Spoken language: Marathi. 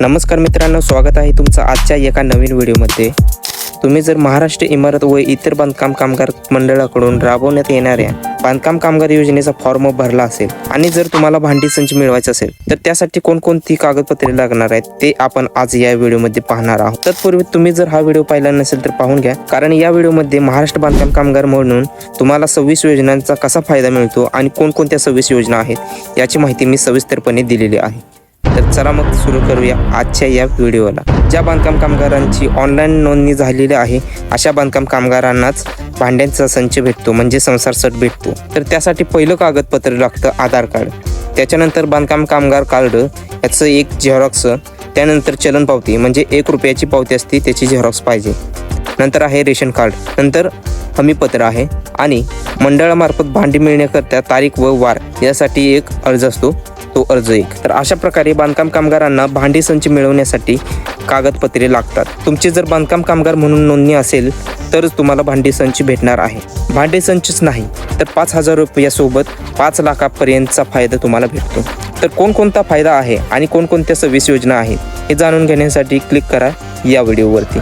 नमस्कार मित्रांनो स्वागत आहे तुमचं आजच्या एका नवीन व्हिडिओमध्ये. तुम्ही जर महाराष्ट्र इमारत व इतर बांधकाम कामगार मंडळाकडून राबवण्यात येणाऱ्या बांधकाम कामगार योजनेचा फॉर्म भरला असेल आणि जर तुम्हाला भांडी संच मिळवायचा असेल तर त्यासाठी कोणकोणती कागदपत्रे लागणार आहेत ते आपण आज या व्हिडिओमध्ये पाहणार आहोत. तत्पूर्वी तुम्ही जर हा व्हिडिओ पाहिला नसेल तर पाहून घ्या कारण या व्हिडिओमध्ये महाराष्ट्र बांधकाम कामगार म्हणून तुम्हाला सव्वीस योजनांचा कसा फायदा मिळतो आणि कोणकोणत्या सव्वीस योजना आहेत याची माहिती मी सविस्तरपणे दिलेली आहे. तर चला मग सुरू करूया आजच्या या व्हिडिओला. ज्या बांधकाम कामगारांची ऑनलाईन नोंदणी झालेली आहे अशा बांधकाम कामगारांनाच भांड्यांचा संच भेटतो म्हणजे संसार सट भेटतो. तर त्यासाठी पहिलं कागदपत्र लागतं आधार कार्ड. त्याच्यानंतर बांधकाम कामगार कार्ड याचं एक झेरॉक्स त्यानंतर चलन पावती म्हणजे एक रुपयाची पावती असते त्याची झेरॉक्स पाहिजे. नंतर आहे रेशन कार्ड नंतर हमीपत्र आहे आणि मंडळामार्फत भांडी मिळण्याकरता तारीख व वार यासाठी एक अर्ज असतो. तो अर्ज एक तर अशा प्रकारे बांधकाम कामगारांना भांडी संच मिळवण्यासाठी कागदपत्रे लागतात. तुमची जर बांधकाम कामगार म्हणून नोंदणी असेल तरच तुम्हाला भांडी संच भेटणार आहे. भांडी संचच नाही तर पाच हजार रुपयासोबत पाच लाखापर्यंतचा फायदा तुम्हाला भेटतो. तर कोणकोणता फायदा आहे आणि कोणकोणत्या सव्वीस योजना आहेत हे जाणून घेण्यासाठी क्लिक करा या व्हिडिओवरती.